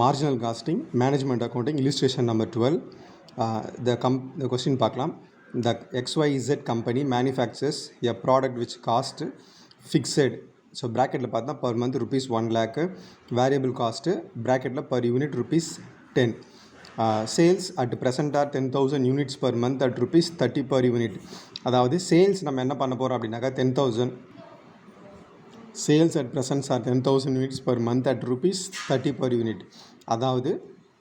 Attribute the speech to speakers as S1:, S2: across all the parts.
S1: marginal costing management accounting illustration number twelve the come the question பார்க்கலாம் the Z company manufactures a product which cost fixed so ப்ராக்கெட்டில் பார்த்தா per month rupees one lakh variable cost ப்ராக்கெட்டில் per unit rupees ten sales at present are ten thousand units per month at rupees thirty per unit அதாவது சேல்ஸ் நம்ம என்ன பண்ண போகிறோம் அப்படின்னாக்கா ten thousand sales at presence are ten thousand units per month at rupees thirty per unit அதாவது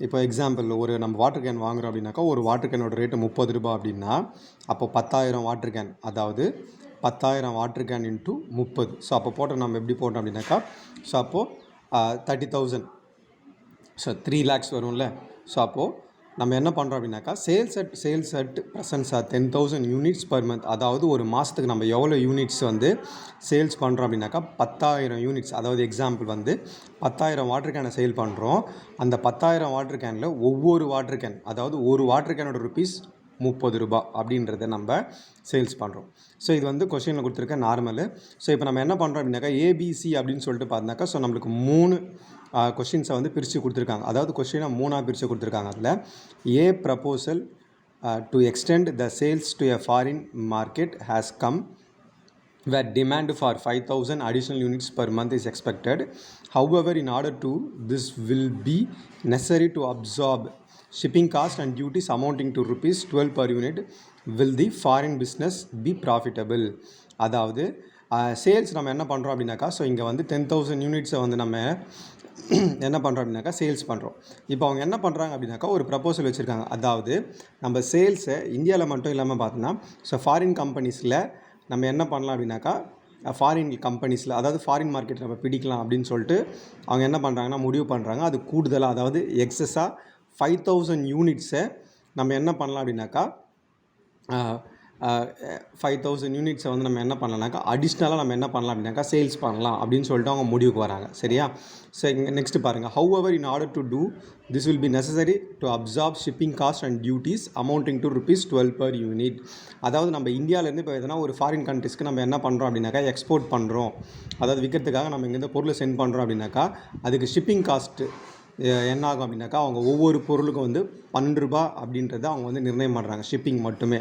S1: இப்போ example ஒரு நம்ம வாட்டர் கேன் வாங்குறோம் அப்படின்னாக்கா ஒரு வாட்டர் கேனோட ரேட்டு முப்பது ரூபா அப்படின்னா அப்போ பத்தாயிரம் வாட்டர் கேன் அதாவது பத்தாயிரம் வாட்டர் கேன் இன்ட்டு முப்பது ஸோ அப்போ போட்டோம் நம்ம எப்படி போட்டோம் அப்படின்னாக்கா ஸோ அப்போது thirty thousand so three lakhs வரும்ல ஸோ அப்போது நம்ம என்ன பண்ணுறோம் அப்படின்னாக்கா sales at sales at presence are ten thousand units per month அதாவது ஒரு மாதத்துக்கு நம்ம எவ்வளோ யூனிட்ஸ் வந்து சேல்ஸ் பண்ணுறோம் அப்படின்னாக்கா பத்தாயிரம் யூனிட்ஸ் அதாவது எக்ஸாம்பிள் வந்து பத்தாயிரம் வாட்டர் கேனை சேல் பண்ணுறோம் அந்த பத்தாயிரம் வாட்டர் கேனில் ஒவ்வொரு வாட்டர் கேன் அதாவது ஒரு வாட்டர் கேனோட ருபீஸ் முப்பது ரூபா அப்படின்றத நம்ம சேல்ஸ் பண்ணுறோம் ஸோ இது வந்து கொஷினில் கொடுத்துருக்க நார்மலு ஸோ இப்போ நம்ம என்ன பண்ணுறோம் அப்படின்னாக்கா ஏபிசி அப்படின்னு சொல்லிட்டு பார்த்தாக்கா ஸோ நம்மளுக்கு மூணு கொஷின்ஸை வந்து பிரித்து கொடுத்துருக்காங்க அதாவது கொஷினை மூணாக பிரித்து கொடுத்துருக்காங்க அதில் a proposal to extend the sales to a foreign market has come where demand for five thousand additional units per month is expected however in order to this will be necessary to absorb shipping cost and duties amounting to rupees twelve per unit will the foreign business be profitable அதாவது சேல்ஸ் நம்ம என்ன பண்ணுறோம் அப்படின்னாக்கா so இங்கே வந்து ten thousand யூனிட்ஸை வந்து நம்ம என்ன பண்ணுறோம் அப்படின்னாக்கா சேல்ஸ் பண்ணுறோம் இப்போ அவங்க என்ன பண்ணுறாங்க அப்படின்னாக்கா ஒரு ப்ரப்போசல் வச்சுருக்காங்க அதாவது நம்ம சேல்ஸை இந்தியாவில் மட்டும் இல்லாமல் பார்த்தோன்னா ஸோ ஃபாரின் கம்பெனிஸில் நம்ம என்ன பண்ணலாம் அப்படின்னாக்கா ஃபாரின் கம்பெனிஸில் அதாவது ஃபாரின் மார்க்கெட் நம்ம பிடிக்கலாம் அப்படின்னு சொல்லிட்டு அவங்க என்ன பண்ணுறாங்கன்னா முடிவு பண்ணுறாங்க அது கூடுதலாக அதாவது எக்ஸஸாக ஃபைவ் தௌசண்ட் யூனிட்ஸை நம்ம என்ன பண்ணலாம் அப்படின்னாக்கா ஃபைவ் தௌசண்ட் யூனிட்ஸை வந்து நம்ம என்ன பண்ணலாம்னாக்கா அடிஷ்னலாக நம்ம என்ன பண்ணலாம் அப்படின்னாக்கா சேல்ஸ் பண்ணலாம் அப்படின்னு சொல்லிட்டு அவங்க முடிவுக்கு வராங்க சரியா சரி நெக்ஸ்ட் பாருங்கள் however in order to do this will be necessary to absorb shipping cost and duties amounting to rupees twelve per unit அதாவது நம்ம இந்தியாவிலேருந்து இப்போ எதனா ஒரு ஃபாரின் கண்ட்ரிஸ்க்கு நம்ம என்ன பண்ணுறோம் அப்படின்னாக்கா எக்ஸ்போர்ட் பண்ணுறோம் அதாவது விற்கிறதுக்காக நம்ம இங்கேருந்து பொருளை சென்ட் பண்ணுறோம் அப்படின்னாக்கா அதுக்கு ஷிப்பிங் காஸ்ட்டு என்ன ஆகும் அப்படின்னாக்கா அவங்க ஒவ்வொரு பொருளுக்கும் வந்து பன்னெண்டு ரூபா அப்படின்றத அவங்க வந்து நிர்ணயம் பண்ணுறாங்க ஷிப்பிங் மட்டுமே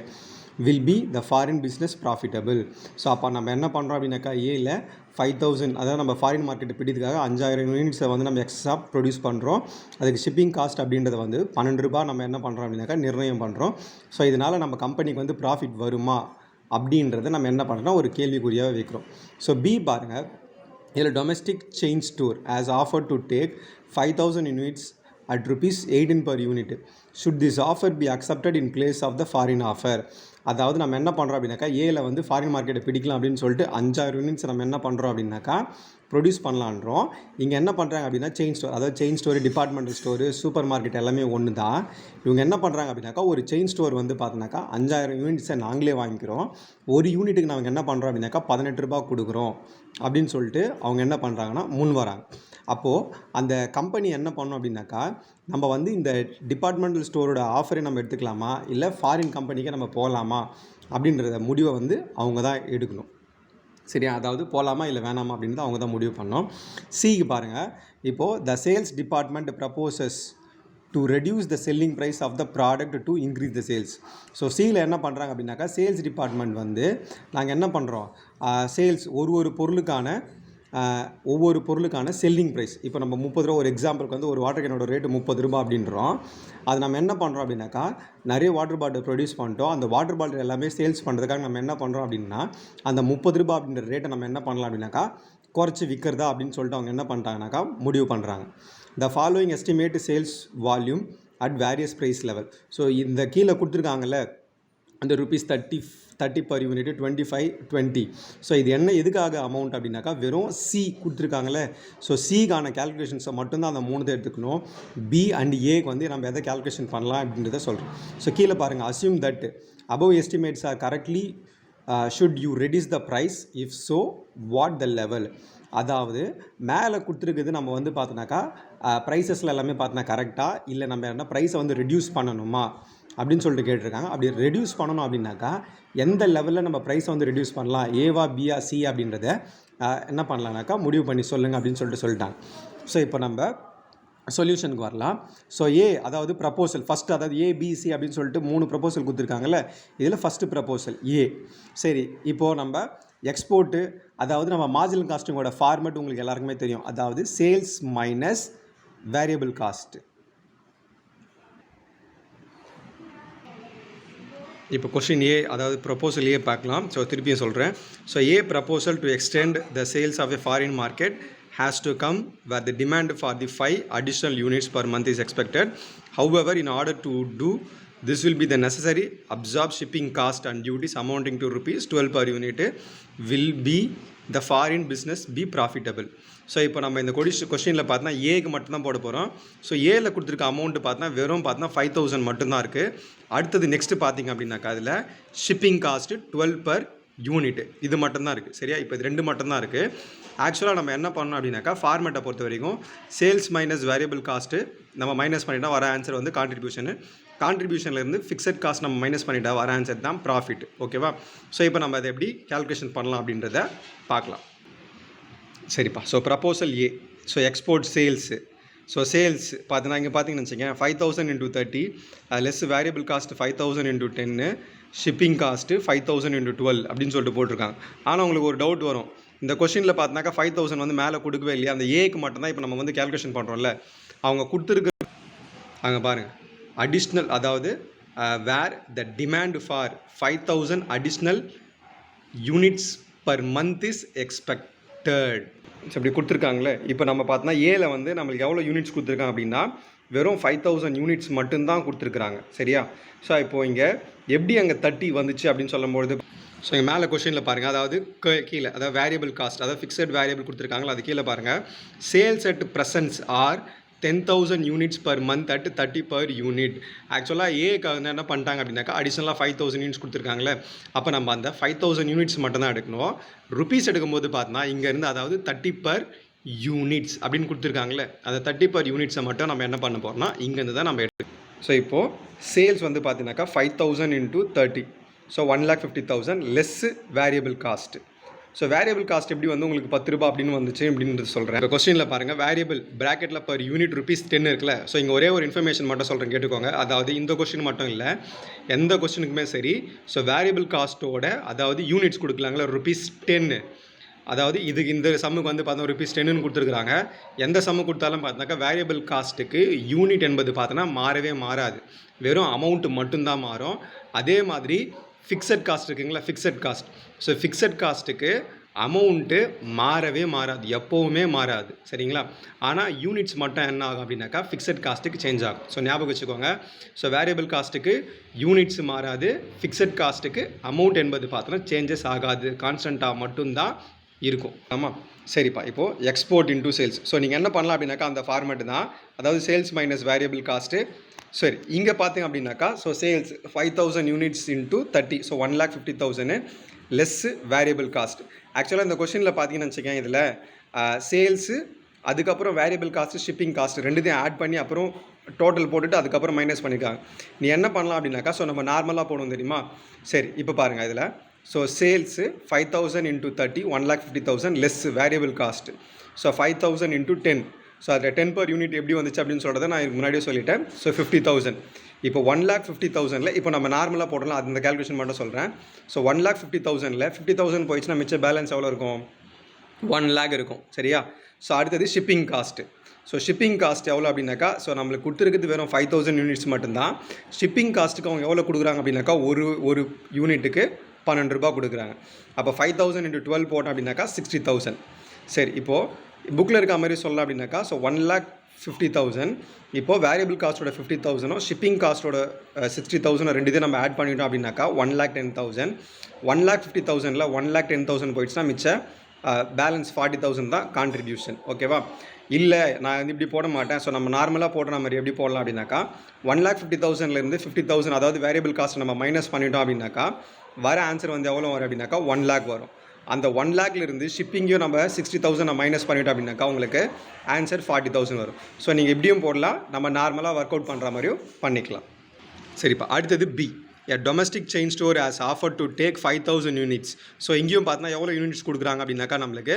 S1: will be the foreign business profitable so அப்போ நம்ம என்ன பண்ணுறோம் அப்படின்னாக்கா ஏ இல்லை ஃபைவ் தௌசண்ட் அதாவது நம்ம ஃபாரின் மார்க்கெட் பிடிக்கிறதுக்காக அஞ்சாயிரம் யூனிட்ஸை வந்து நம்ம எக்ஸ்ட்ரா ப்ரொடியூஸ் பண்ணுறோம் அதுக்கு ஷிப்பிங் காஸ்ட் அப்படின்றத வந்து பன்னெண்டு ரூபா நம்ம என்ன பண்ணுறோம் அப்படின்னாக்கா நிர்ணயம் பண்ணுறோம் ஸோ இதனால் நம்ம கம்பெனிக்கு வந்து ப்ராஃபிட் வருமா அப்படின்றத நம்ம என்ன பண்ணுறோம் ஒரு கேள்விக்குறியாக வைக்கிறோம் ஸோ பி பாருங்கள் இதில் domestic chain store as offer to take five thousand units at rupees eighteen per unit should this offer be accepted in place of the foreign offer அதாவது நம்ம என்ன பண்ணுறோம் அப்படின்னாக்கா ஏல வந்து ஃபாரின் மார்க்கெட்டை பிடிக்கலாம் அப்படின்னு சொல்லிட்டு அஞ்சாயிரம் யூனிட்ஸ் நம்ம என்ன பண்ணுறோம் அப்படின்னாக்கா ப்ரொடியூஸ் பண்ணலான்றோம் இங்கே என்ன பண்ணுறாங்க அப்படின்னா செயின் ஸ்டோர் அதாவது chain store departmental store supermarket எல்லாமே ஒன்று தான் இவங்க என்ன பண்ணுறாங்க அப்படின்னாக்கா ஒரு செயின் ஸ்டோர் வந்து பார்த்தோன்னாக்கா அஞ்சாயிரம் யூனிட்ஸை நாங்களே வாங்கிக்கிறோம் ஒரு யூனிட்டுக்கு நாங்கள் என்ன பண்ணுறோம் அப்படின்னாக்கா பதினெட்டு ரூபா கொடுக்குறோம் அப்படின்னு சொல்லிட்டு அவங்க என்ன பண்ணுறாங்கன்னா முன் வராங்க அப்போது அந்த கம்பெனி என்ன பண்ணோம் அப்படின்னாக்கா நம்ம வந்து இந்த டிபார்ட்மெண்டல் ஸ்டோரோட ஆஃபரை நம்ம எடுத்துக்கலாமா இல்லை ஃபாரின் கம்பெனிக்கு நம்ம போகலாமா அப்படின்றத முடிவை வந்து அவங்க தான் எடுக்கணும் சரியா அதாவது போகலாமா இல்லை வேணாமா அப்படின்னு அவங்க தான் முடிவு பண்ணோம் சிக்கு பாருங்கள் இப்போது the sales department proposes to reduce the selling price of the product to increase the sales so சியில் என்ன பண்ணுறாங்க அப்படின்னாக்கா சேல்ஸ் டிபார்ட்மெண்ட் வந்து நாங்கள் என்ன பண்ணுறோம் சேல்ஸ் ஒரு ஒரு பொருளுக்கான ஒவ்வொரு பொருளுக்கான செல்லிங் ப்ரைஸ் இப்போ நம்ம முப்பது ரூபா ஒரு எக்ஸாம்பிளுக்கு வந்து ஒரு வாட்டர் கேனோட ரேட்டு முப்பது ரூபா அப்படின்றோம் அது நம்ம என்ன பண்ணுறோம் அப்படின்னாக்கா நிறைய வாட்டர் பாட்டில் ப்ரொடியூஸ் பண்ணிட்டோம் அந்த வாட்டர் பாட்டில் எல்லாமே சேல்ஸ் பண்ணுறதுக்காக நம்ம என்ன பண்ணுறோம் அப்படின்னா அந்த முப்பது ரூபா அப்படின்ற ரேட்டை நம்ம என்ன பண்ணலாம் அப்படின்னாக்கா குறைச்சி விற்கிறதா அப்படின்னு சொல்லிட்டு அவங்க என்ன பண்ணுறாங்கனாக்கா முடிவு பண்ணுறாங்க the following estimate sales volume at various price level so இந்த கீழே கொடுத்துருக்காங்கல்ல அந்த rupees thirty thirty per unit twenty five twenty so இது என்ன எதுக்காக அமௌண்ட் அப்படின்னாக்கா வெறும் சி கொடுத்துருக்காங்களே ஸோ சிக்கான கேல்குலேஷன்ஸை மட்டும்தான் அந்த மூணு எடுத்துக்கணும் பி அண்ட் ஏக்கு வந்து நம்ம எதை கேல்குலேஷன் பண்ணலாம் அப்படின்றத சொல்கிறோம் ஸோ கீழே பாருங்கள் assume that above estimates are correctly should you reduce the price if so what the level அதாவது மேலே கொடுத்துருக்குது நம்ம வந்து பார்த்தோன்னாக்கா ப்ரைஸஸில் uh, எல்லாமே பார்த்தோன்னா கரெக்டாக இல்லை நம்ம என்ன ப்ரைஸை வந்து ரெடியூஸ் பண்ணணுமா அப்படின்னு சொல்லிட்டு கேட்டிருக்காங்க அப்படி ரெடியூஸ் பண்ணணும் அப்படின்னாக்கா எந்த லெவலில் நம்ம ப்ரைஸை வந்து ரெடியூஸ் பண்ணலாம் ஏவா பிஆ சி அப்படின்றத என்ன பண்ணலாம்னாக்கா முடிவு பண்ணி சொல்லுங்கள் அப்படின்னு சொல்லிட்டு சொல்லிட்டாங்க ஸோ இப்போ நம்ம சொல்யூஷனுக்கு வரலாம் ஸோ ஏ அதாவது ப்ரப்போசல் ஃபஸ்ட்டு அதாவது ஏபிசி அப்படின்னு சொல்லிட்டு மூணு ப்ரப்போசல் கொடுத்துருக்காங்கல்ல இதில் ஃபஸ்ட்டு ப்ரப்போசல் ஏ சரி இப்போது நம்ம எக்ஸ்போர்ட்டு அதாவது நம்ம மார்ஜினல் காஸ்டிங்கோட ஃபார்மெட் உங்களுக்கு எல்லாருக்குமே தெரியும் அதாவது சேல்ஸ் மைனஸ் வேரியபிள் காஸ்ட்டு இப்போ கொஸ்டின் ஏ அதாவது ப்ரப்போசல் ஏ பார்க்கலாம் ஸோ திருப்பியும் சொல்கிறேன் so A proposal to extend the sales of a foreign market has to come where the demand for the five additional units per month is expected however in order to do this will be the necessary absorb shipping cost and duties amounting to rupees twelve per unit will be the foreign business be profitable so இப்போ நம்ம இந்த கொடி கொஸ்டினில் பார்த்தா ஏக்கு மட்டும்தான் போட போகிறோம் ஸோ ஏல கொடுத்துருக்க அமௌண்ட்டு பார்த்தா வெறும் பார்த்தா ஃபைவ் தௌசண்ட் மட்டும்தான் இருக்குது அடுத்தது நெக்ஸ்ட்டு பார்த்தீங்க அப்படின்னாக்கா அதில் shipping cost twelve per unit இது மட்டும்தான் இருக்குது சரியா இப்போ இது ரெண்டு மட்டும்தான் இருக்குது ஆக்சுவலாக நம்ம என்ன பண்ணணும் அப்படின்னாக்கா ஃபார்மேட்டை பொறுத்த வரைக்கும் சேல்ஸ் மைனஸ் வேரியபிள் காஸ்ட்டு நம்ம மைனஸ் பண்ணிட்டால் வர ஆன்சர் வந்து கான்ட்ரிபியூஷனு கான்ட்ரிபியூஷன்லேருந்து ஃபிக்ஸட் காஸ்ட் நம்ம மைனஸ் பண்ணிட்டா வர ஆன்சர் தான் ப்ராஃபிட் ஓகேவா ஸோ இப்போ நம்ம அதை எப்படி கேல்குலேஷன் பண்ணலாம் அப்படின்றத பார்க்கலாம் சரிப்பா so proposal A so export sales so sales பார்த்தீங்கன்னா இங்கே பார்த்தீங்கன்னு வச்சுக்கேன் five thousand into thirty less variable cost five thousand into ten shipping cost five thousand into twelve அப்படின்னு சொல்லிட்டு போட்டிருக்காங்க ஆனால் உங்களுக்கு ஒரு டவுட் வரும் இந்த கொஷினில் பார்த்தினாக்கா ஃபைவ் தௌசண்ட் வந்து மேலே கொடுக்கவே இல்லையா அந்த ஏக்கு மட்டும்தான் இப்போ நம்ம வந்து கேல்குலேஷன் பண்ணுறோம்ல அவங்க கொடுத்துருக்க அங்கே பாருங்கள் அடிஷ்னல் அதாவது where the demand for five thousand additional units per month is expected அப்படி கொடுத்துருக்காங்களே இப்போ நம்ம பார்த்தோன்னா ஏல வந்து நம்மளுக்கு எவ்வளோ யூனிட்ஸ் கொடுத்துருக்காங்க அப்படின்னா வெறும் ஃபைவ் தௌசண்ட் யூனிட்ஸ் மட்டும்தான் கொடுத்துருக்குறாங்க சரியா ஸோ இப்போ இங்கே எப்படி அங்கே தட்டி வந்துச்சு அப்படின்னு சொல்லும்பொழுது ஸோ இங்கே மேலே கொஷினில் பாருங்கள் அதாவது கீழே அதாவது வேரியபிள் காஸ்ட் அதாவது ஃபிக்ஸட் வேரியபிள் கொடுத்துருக்காங்களா அது கீழே பாருங்கள் sales at presence are ten thousand units per month at thirty per unit ஆக்சுவலாக ஏக்காக என்ன பண்ணிட்டாங்க அப்படின்னாக்கா அடிஷ்னலாக ஃபைவ் தௌசண்ட் யூனிட்ஸ் கொடுத்துருக்காங்களே அப்போ நம்ம அந்த ஃபைவ் தௌசண்ட் யூனிட்ஸ் மட்டும் தான் எடுக்கணும் ருபீஸ் எடுக்கும்போது பார்த்தோன்னா இங்கேருந்து அதாவது தேர்ட்டி பர் யூனிட்ஸ் அப்படின்னு கொடுத்துருக்காங்களே அந்த தேர்ட்டி பர் யூனிட்ஸை மட்டும் நம்ம என்ன பண்ண போகிறோம்னா இங்கேருந்து தான் நம்ம எடுக்கணும் ஸோ இப்போது சேல்ஸ் வந்து பார்த்தீங்கன்னாக்கா five thousand into thirty so one lakh fifty thousand less variable cost so variable cost எப்படி வந்து உங்களுக்கு பத்து ரூபா அப்படின்னு வந்துச்சு அப்படின்றது சொல்கிறேன் இப்போ கொஸ்டினில் பாருங்கள் வேரியபிள் ப்ராக்கெட்டில் பர் யூனிட் ருபீஸ் டென் இருக்குல்ல ஸோ இங்கே ஒரே ஒரு இன்ஃபர்மேஷன் மட்டும் சொல்கிறேன் கேட்டுக்கோங்க அதாவது இந்த கொஸ்டின் மட்டும் இல்லை எந்த கொஸ்டினுக்குமே சரி ஸோ வேரியபிள் காஸ்ட்டோட அதாவது யூனிட்ஸ் கொடுக்கலாங்களா ருபீஸ் டென்னு அதாவது இது இந்த சம்முக்கு வந்து பார்த்தோன்னா ருபீஸ் டென்னு கொடுத்துருக்குறாங்க எந்த சம்மு கொடுத்தாலும் பார்த்தாக்கா வேரியபிள் காஸ்ட்டுக்கு யூனிட் என்பது பார்த்தோன்னா மாறவே மாறாது வெறும் அமௌண்ட்டு மட்டும்தான் மாறும் அதே மாதிரி ஃபிக்ஸட் காஸ்ட் இருக்குங்களா ஃபிக்ஸட் காஸ்ட் ஸோ ஃபிக்ஸட் காஸ்ட்டுக்கு அமௌண்ட்டு மாறவே மாறாது எப்போவுமே மாறாது சரிங்களா ஆனால் யூனிட்ஸ் மட்டும் என்ன ஆகும் அப்படின்னாக்கா ஃபிக்ஸட் காஸ்ட்டுக்கு சேஞ்ச் ஆகும் ஸோ ஞாபகம் வச்சுக்கோங்க ஸோ வேரியபிள் காஸ்ட்டுக்கு யூனிட்ஸ் மாறாது ஃபிக்ஸட் காஸ்ட்டுக்கு அமௌண்ட் என்பது பார்த்தோன்னா சேஞ்சஸ் ஆகாது கான்ஸ்டண்ட்டாக மட்டும்தான் இருக்கும் ஆமாம் சரிப்பா இப்போது எக்ஸ்போர்ட் இன்டூ சேல்ஸ் ஸோ நீங்கள் என்ன பண்ணலாம் அப்படின்னாக்கா அந்த ஃபார்மேட்டு தான் அதாவது சேல்ஸ் மைனஸ் வேரியபிள் காஸ்ட்டு சரி இங்கே பார்த்தீங்க அப்படின்னாக்கா so sales five thousand units into thirty so one lakh fifty thousand less variable cost ஆக்சுவலாக இந்த கொஷினில் பார்த்தீங்கன்னு வச்சுக்கேன் இதில் சேல்ஸு அதுக்கப்புறம் வேரியபிள் காஸ்ட்டு ஷிப்பிங் காஸ்ட் ரெண்டுத்தையும் ஆட் பண்ணி அப்புறம் டோட்டல் போட்டுட்டு அதுக்கப்புறம் மைனஸ் பண்ணிக்காங்க நீ என்ன பண்ணலாம் அப்படின்னாக்கா ஸோ நம்ம நார்மலாக போடணும் தெரியுமா சரி இப்போ பாருங்கள் இதில் so sales five thousand into thirty one lakh fifty thousand less variable cost so five thousand into ten so அதில் டென் பர் யூனிட் எப்படி வந்துச்சு அப்படின்னு சொல்கிறத நான் முன்னாடியே சொல்லிட்டேன் ஸோ ஃபிஃப்டி தௌசண்ட் இப்போ ஒன் லேக் ஃபிஃப்டி தௌசண்டில் இப்போ நம்ம நார்மலாக போடலாம் அந்த கேல்குலேஷன் மட்டும் சொல்கிறேன் ஸோ ஒன் லேக் ஃபிஃப்டி தௌசண்டில் ஃபிஃப்டி தௌசண்ட் போயிடுச்சுன்னா மிச்ச பேலன்ஸ் எவ்வளோ இருக்கும் ஒன் லேக் இருக்கும் சரியா ஸோ அடுத்தது shipping cost so shipping cost எவ்வளோ அப்படின்னாக்கா ஸோ நம்மளுக்கு கொடுத்துருக்குது வெறும் ஃபைவ் தௌசண்ட் யூனிட்ஸ் மட்டும்தான் ஷிப்பிங் காஸ்ட்டுக்கு அவங்க எவ்வளோ கொடுக்குறாங்க அப்படின்னாக்கா ஒரு ஒரு யூனிட்டுக்கு பன்னெண்டு ரூபா கொடுக்குறாங்க அப்போ ஃபைவ் தௌசண்ட் இன்ட்டு டுவெல் போட்டோம் அப்படின்னாக்கா சிக்ஸ்டி தௌசண்ட் சரி இப்போது புக்கில் இருக்க மாதிரி சொல்லலாம் அப்படின்னாக்கா so one lakh fifty thousand இப்போது வேரியபிள் காஸ்ட்டோட ஃபிஃப்டி தௌசண்டும் ஷிப்பிங் காஸ்ட்டோட சிக்ஸ்டி தௌசண்ட் ரெண்டு இதை நம்ம ஆட் பண்ணிட்டோம் அப்படின்னாக்கா one lakh ten thousand one lakh fifty தௌசண்டில் ஒன் லேக் டென் தௌசண்ட் போயிடுச்சுன்னா மிச்சம் பேலன்ஸ் ஃபார்ட்டி தௌசண்ட் தான் கான்ட்ரிபியூஷன் ஓகேவா இல்லை நான் வந்து இப்படி போட மாட்டேன் ஸோ நம்ம நார்மலாக போடுற மாதிரி எப்படி போடலாம் அப்படின்னாக்கா ஒன் லேக் ஃபிஃப்டி தௌசண்ட்லேருந்து ஃபிஃப்டி தௌசண்ட் அதாவது வேரியபிள் காஸ்ட் நம்ம மைனஸ் பண்ணிட்டோம் அப்படின்னாக்கா வர ஆன்சர் வந்து எவ்வளோ வரும் அப்படின்னாக்கா ஒன் லேக் வரும் அந்த ஒன் லேக்லேருந்து ஷிப்பிங்கையும் நம்ம சிக்ஸ்டி தௌசண்ட் நம்ம மைனஸ் பண்ணிவிட்டோம் அப்படின்னாக்கா உங்களுக்கு ஆன்சர் ஃபார்ட்டி தௌசண்ட் வரும் ஸோ நீங்கள் இப்படியும் போடலாம் நம்ம நார்மலாக ஒர்க் அவுட் பண்ணுற மாதிரியும் பண்ணிக்கலாம் சரிப்பா அடுத்தது B a domestic chain store as offer to take five thousand units so இங்கேயும் பார்த்தா எவ்வளோ யூனிட்ஸ் கொடுக்குறாங்க அப்படின்னாக்கா நம்மளுக்கு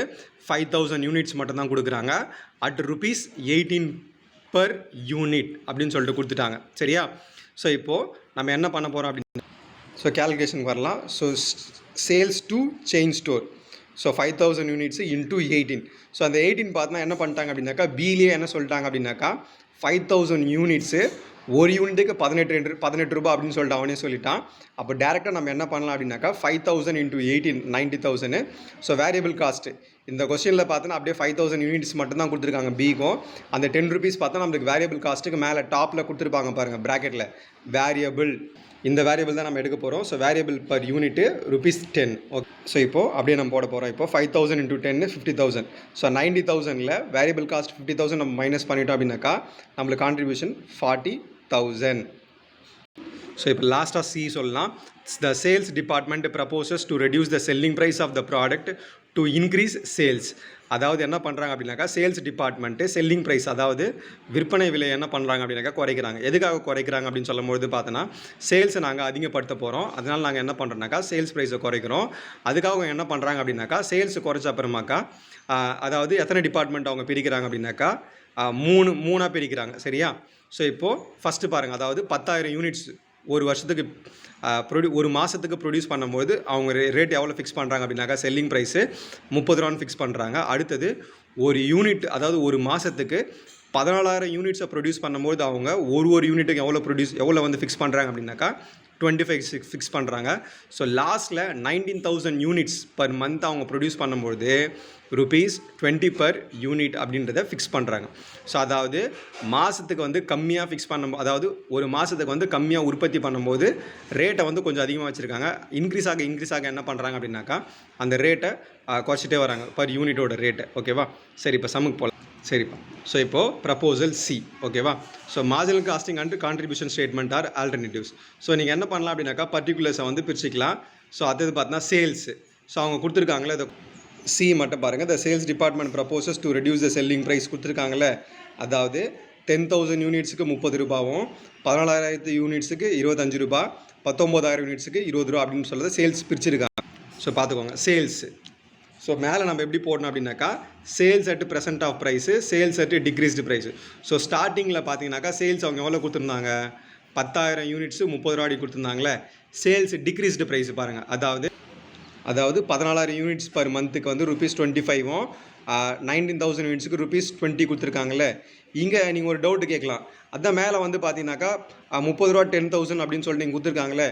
S1: ஃபைவ் தௌசண்ட் யூனிட்ஸ் மட்டும் தான் கொடுக்குறாங்க at rupees eighteen per unit அப்படின்னு சொல்லிட்டு கொடுத்துட்டாங்க சரியா ஸோ இப்போது நம்ம என்ன பண்ண போகிறோம் அப்படின்னு ஸோ கேல்குலேஷனுக்கு வரலாம் so sales to chain store so five thousand units into eighteen so அந்த எயிட்டீன் பார்த்தா என்ன பண்ணிட்டாங்க அப்படின்னாக்கா பிலேயே என்ன சொல்லிட்டாங்க அப்படின்னாக்கா ஃபைவ் தௌசண்ட் யூனிட்ஸு ஒரு யூனிட்டுக்கு பதினெட்டு ரெண்டு பதினெட்டு ரூபா அப்படின்னு சொல்லிட்டு அவனே சொல்லிட்டான் அப்போ டேரெக்டாக நம்ம என்ன பண்ணலாம் அப்படின்னாக்கா five thousand into eighteen ninety thousand so variable cost இந்த கொஸ்டினில் பார்த்தோன்னா அப்படியே ஃபைவ் தௌசண்ட் யூனிட்ஸ் மட்டும் தான் கொடுத்துருக்காங்க பிக்கும் அந்த டென் ருபீஸ் பார்த்தா நம்மளுக்கு வேரியபிள் காஸ்ட்டுக்கு மேலே டாப்பில் கொடுத்துருப்பாங்க பாருங்கள் ப்ராக்கெட்டில் வேரியபிள் இந்த வேரியபிள் தான் நம்ம எடுக்க போகிறோம் so variable per unit rupees ten okay so இப்போது அப்படியே நம்ம போட போகிறோம் இப்போ five thousand into ten fifty thousand so ninety தௌசண்டில் வேரியபிள் காஸ்ட் ஃபிஃப்டி தௌசண்ட் நம்ம மைனஸ் பண்ணிட்டோம் அப்படின்னாக்கா நம்மளுக்கு கான்ட்ரிபியூஷன் ஃபார்ட்டி தௌசண்ட் ஸோ இப்போ லாஸ்ட்டாக சி சொல்லலாம் the sales department proposes to reduce the selling price of the product to increase sales அதாவது என்ன பண்ணுறாங்க அப்படின்னாக்கா சேல்ஸ் டிபார்ட்மெண்ட்டு செல்லிங் ப்ரைஸ் அதாவது விற்பனை விலை என்ன பண்ணுறாங்க அப்படின்னாக்கா குறைக்கிறாங்க எதுக்காக குறைக்கிறாங்க அப்படின்னு சொல்லும்போது பார்த்தோன்னா சேல்ஸை நாங்கள் அதிகப்படுத்த போகிறோம் அதனால் நாங்கள் என்ன பண்ணுறோம்னாக்கா சேல்ஸ் ப்ரைஸை குறைக்கிறோம் அதுக்காக என்ன பண்ணுறாங்க அப்படின்னாக்கா சேல்ஸ் குறைச்ச அப்புறமாக்கா அதாவது எத்தனை டிபார்ட்மெண்ட் அவங்க பிரிக்கிறாங்க அப்படின்னாக்கா மூணு மூணாக பிரிக்கிறாங்க சரியா ஸோ இப்போது ஃபஸ்ட்டு பாருங்கள் அதாவது பத்தாயிரம் யூனிட்ஸ் ஒரு வருஷத்துக்கு ப்ரொடியூ ஒரு மாதத்துக்கு ப்ரொடியூஸ் பண்ணும்போது அவங்க ரே ரேட் எவ்வளோ ஃபிக்ஸ் பண்ணுறாங்க அப்படின்னாக்கா செல்லிங் ப்ரைஸு முப்பது ரூபான்னு ஃபிக்ஸ் பண்ணுறாங்க அடுத்தது ஒரு யூனிட் அதாவது ஒரு மாதத்துக்கு பதினாலாயிரம் யூனிட்ஸை ப்ரொடியூஸ் பண்ணும்போது அவங்க ஒரு ஒரு யூனிட்டுக்கு எவ்வளோ ப்ரொடியூஸ் எவ்வளோ வந்து ஃபிக்ஸ் பண்ணுறாங்க அப்படின்னாக்கா டுவெண்ட்டி ஃபைவ் சிக்ஸ் ஃபிக்ஸ் பண்ணுறாங்க ஸோ லாஸ்ட்டில் nineteen thousand units per month அவங்க ப்ரொடியூஸ் பண்ணும்போது ருபீஸ் டுவெண்ட்டி பர் யூனிட் அப்படின்றத ஃபிக்ஸ் பண்ணுறாங்க ஸோ அதாவது மாதத்துக்கு வந்து கம்மியாக ஃபிக்ஸ் பண்ண அதாவது ஒரு மாதத்துக்கு வந்து கம்மியாக உற்பத்தி பண்ணும்போது ரேட்டை வந்து கொஞ்சம் அதிகமாக வச்சுருக்காங்க இன்க்ரீஸ் ஆக இன்க்ரீஸ் ஆக என்ன பண்ணுறாங்க அப்படின்னாக்கா அந்த ரேட்டை குறைச்சிட்டே வராங்க பர் யூனிட்டோட ரேட்டை ஓகேவா சரி இப்போ சமுக்கு போகலாம் சரிப்பா ஸோ இப்போது ப்ரப்போசல் சி ஓகேவா so marginal costing and contribution statement are ஆல்டர்னேட்டிவ்ஸ் ஸோ நீங்கள் என்ன பண்ணலாம் அப்படின்னாக்கா பர்டிகுலர்ஸை வந்து பிரிச்சுக்கலாம் ஸோ அடுத்தது பார்த்தீங்கன்னா சேல்ஸு ஸோ அவங்க கொடுத்துருக்காங்களே இதை சி மட்டும் பாருங்கள் the sales department proposes to reduce the selling price கொடுத்துருக்காங்களே அதாவது டென் தௌசண்ட் யூனிட்ஸுக்கு முப்பது ரூபாவும் பதினாலாயிரத்து யூனிட்ஸுக்கு இருபத்தஞ்சு ரூபா பத்தொம்போதாயிரம் யூனிட்ஸுக்கு இருபது ரூபா அப்படின்னு சொல்லுறது சேல்ஸ் பிரிச்சிருக்காங்க ஸோ பார்த்துக்கோங்க சேல்ஸு ஸோ மேலே நம்ம எப்படி போடணும் அப்படின்னாக்கா sales at present of price sales at decreased price so ஸ்டார்டிங்கில் பார்த்தீங்கன்னாக்கா சேல்ஸ் அவங்க எவ்வளோ கொடுத்துருந்தாங்க பத்தாயிரம் யூனிட்ஸு முப்பது ரூபா கொடுத்துருந்தாங்களே சேல்ஸ் டிக்ரீஸ்டு ப்ரைஸ் பாருங்கள் அதாவது அதாவது பதினாலாயிரம் யூனிட்ஸ் பர் மந்த்துக்கு வந்து ருபீஸ் டுவெண்ட்டி ஃபைவும் நைன்டீன் தௌசண்ட் யூனிட்ஸுக்கு ருபீஸ் டுவெண்ட்டி கொடுத்துருக்காங்களே இங்கே நீங்கள் ஒரு டவுட்டு கேட்கலாம் அதான் மேலே வந்து பார்த்தீங்கன்னாக்கா முப்பது ரூபா டென் தௌசண்ட் அப்படின்னு சொல்லிட்டு நீங்கள் கொடுத்துருக்காங்களே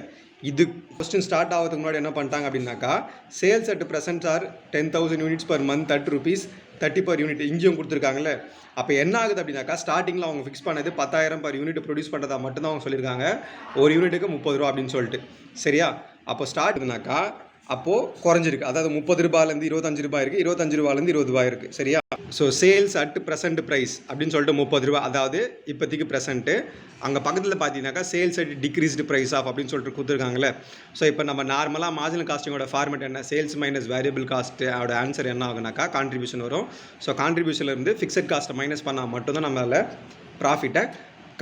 S1: இது கொஸ்டின் ஸ்டார்ட் ஆகிறதுக்கு முன்னாடி என்ன பண்ணிட்டாங்க அப்படின்னாக்கா sales at present are ten thousand units per month thirty rupees thirty per unit இங்கேயும் கொடுத்துருக்காங்களே அப்போ என்ன ஆகுது அப்படின்னாக்கா ஸ்டார்டிங்கில் அவங்க ஃபிக்ஸ் பண்ணது பத்தாயிரம் பர் யூனிட் ப்ரொடியூஸ் பண்ணுறதா மட்டும்தான் அவங்க சொல்லியிருக்காங்க ஒரு யூனிட்டுக்கு முப்பது ரூபா அப்படின்னு சொல்லிட்டு சரியா அப்போ ஸ்டார்ட்னாக்கா அப்போது குறைஞ்சிருக்கு அதாவது முப்பது ரூபாயிலேருந்து இருபத்தஞ்சு ரூபாய் இருக்குது இருபத்தஞ்சு ரூபாயிலேருந்து இருபது ரூபாய் இருக்குது சரியா so sales at present price அப்படின்னு சொல்லிட்டு முப்பது ரூபா அதாவது இப்போதைக்கு ப்ரெசென்ட்டு அங்கே பக்கத்தில் பார்த்தீங்கன்னாக்கா sales at decreased price of அப்படின்னு சொல்லிட்டு கொடுத்துருக்காங்களே ஸோ இப்போ நம்ம நார்மலாக மார்ஜினல் காஸ்டிங்கோட ஃபார்மெட் என்ன சேல்ஸ் மைனஸ் வேரியபிள் காஸ்ட்டு அதோட ஆன்சர் என்ன ஆகுனாக்கா கான்ட்ரிபியூஷன் வரும் ஸோ கான்ட்ரிபியூஷன்லேருந்து ஃபிக்ஸட் காஸ்ட்டை மைனஸ் பண்ணால் மட்டும்தான் நம்மளால் ப்ராஃபிட்டை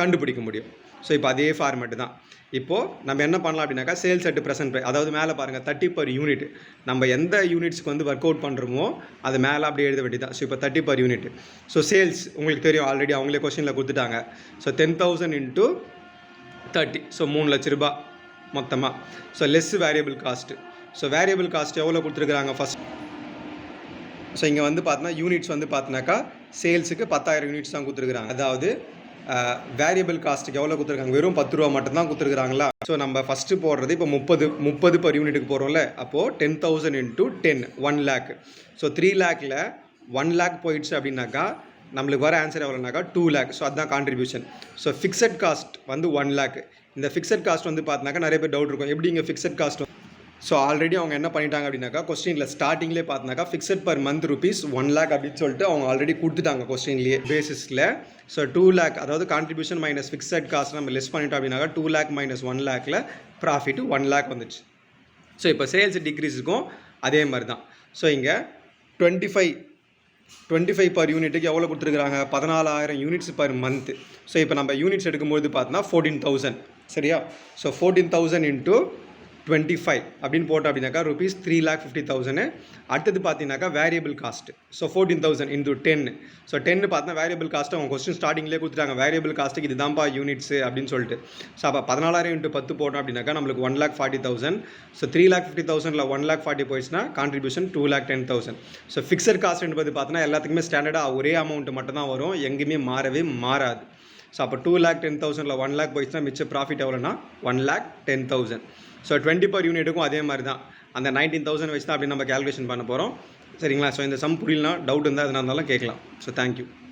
S1: கண்டுபிடிக்க முடியும் ஸோ இப்போ அதே ஃபார்மேட்டு தான் இப்போது நம்ம என்ன பண்ணலாம் அப்படின்னாக்கா சேல்ஸ் அட்டு ப்ரெசென்ட் ப்ரை அதாவது மேலே பாருங்கள் தேர்ட்டி பர் யூனிட் நம்ம எந்த யூனிட்ஸ்க்கு வந்து ஒர்க் அவுட் பண்ணுறோமோ அது மேலே அப்படியே எழுத வேண்டி தான் ஸோ இப்போ thirty per unit so sales உங்களுக்கு தெரியும் ஆல்ரெடி அவங்களே கொஸ்டினில் கொடுத்துட்டாங்க so ten thousand into thirty so மூணு லட்ச ரூபா மொத்தமாக so less variable cost so variable cost எவ்வளோ கொடுத்துருக்குறாங்க ஃபஸ்ட் ஸோ இங்கே வந்து பார்த்தோன்னா யூனிட்ஸ் வந்து பார்த்தினாக்கா சேல்ஸுக்கு பத்தாயிரம் யூனிட்ஸ் தான் கொடுத்துருக்குறாங்க அதாவது வேரியபிள் காஸ்ட்டுக்கு எவ்வளோ கொடுத்துருக்காங்க வெறும் பத்து ரூபா மட்டும்தான் கொடுத்துருக்காங்களா ஸோ நம்ம ஃபஸ்ட்டு போடுறது இப்போ முப்பது முப்பது பர் யூனிட்டுக்கு போகிறோம்ல அப்போது ten thousand into ten one lakh so three லேக்கில் ஒன் லேக் போயிடுச்சு அப்படின்னாக்கா நம்மளுக்கு வர ஆன்சர் எவ்வளோனாக்கா டூ லேக் ஸோ அதுதான் கான்ட்ரிபியூஷன் ஸோ ஃபிக்ஸட் காஸ்ட் வந்து ஒன் லேக் இந்த ஃபிக்ஸட் காஸ்ட் வந்து பார்த்தினாக்கா நிறைய பேர் டவுட் இருக்கும் எப்படி இங்கே ஃபிக்ஸட் காஸ்ட் ஸோ ஆல்ரெடி அவங்க என்ன பண்ணிட்டாங்க அப்படின்னாக்கா கொஸ்டினில் ஸ்டார்டிங்லேயே பார்த்தினாக்கா fixed per month rupees one lakh அப்படின்னு சொல்லிட்டு அவங்க ஆல்ரெடி கொடுத்துட்டாங்க கொஸ்டின்லேயே பேசிஸில் ஸோ டூ லேக் அதாவது கான்ட்ரிபியூஷன் மைனஸ் ஃபிக்ஸட் காசு நம்ம லெஸ் பண்ணிட்டோம் அப்படின்னாக்கா டூ லேக் மைனஸ் ஒன் லேக்கில் ப்ராஃபிட் ஒன் லேக் வந்துச்சு ஸோ இப்போ சேல்ஸ் டிக்ரீஸுக்கும் அதே மாதிரி தான் ஸோ இங்கே twenty five twenty five per யூனிட்டுக்கு எவ்வளோ கொடுத்துருக்குறாங்க பதினாலாயிரம் யூனிட்ஸ் பர் மந்த் ஸோ இப்போ நம்ம யூனிட்ஸ் எடுக்கும்போது பார்த்தோன்னா ஃபோர்டீன் தௌசண்ட் சரியா so fourteen thousand into twenty five அப்படின்னு போட்டோம் அப்படின்னாக்கா rupees three lakh fifty thousand அடுத்தது பார்த்தீங்கன்னாக்கா variable cost so fourteen thousand into ten so ten பார்த்தா வேரியபிள் காஸ்ட்டு அவங்க கொஸ்டின் ஸ்டார்டிங்லேயே கொடுத்துட்டாங்க வேரியபிள் காஸ்ட்டுக்கு இதுதான்ப்பா யூனிட்ஸு அப்படின்னு சொல்லிட்டு ஸோ அப்போ பதினாலாயிரம் இன்ட்டு பத்து போட்டோம் அப்படின்னாக்கா நம்மளுக்கு one lakh forty thousand so three lakh fifty தௌசண்டில் ஒன் லேக் ஃபார்ட்டி போயிடுச்சுன்னா contribution two lakh ten thousand so fixed cost என்பது பார்த்தீங்கன்னா எல்லாத்துக்குமே ஸ்டாண்டர்டாக ஒரே அமௌண்ட் மட்டும் தான் வரும் எங்கேயுமே மாறவே மாறாது ஸோ அப்போ டூ லேக் டென் தௌசண்டில் ஒன் லேக் போயிடுச்சுன்னா மிச்ச ப்ராஃபிட் எவ்வளோனா one lakh ten thousand so twenty per யூனிட்டுக்கும் அதே மாதிரி தான் அந்த நைன்டீன் தௌசண்ட் வச்சு தான் அப்படி நம்ம கேல்குலேஷன் பண்ண போகிறோம் சரிங்களா ஸோ இந்த சம் புரியலனா டவுட் இருந்தால் அதனால இருந்தாலும் கேட்கலாம் ஸோ தேங்க்யூ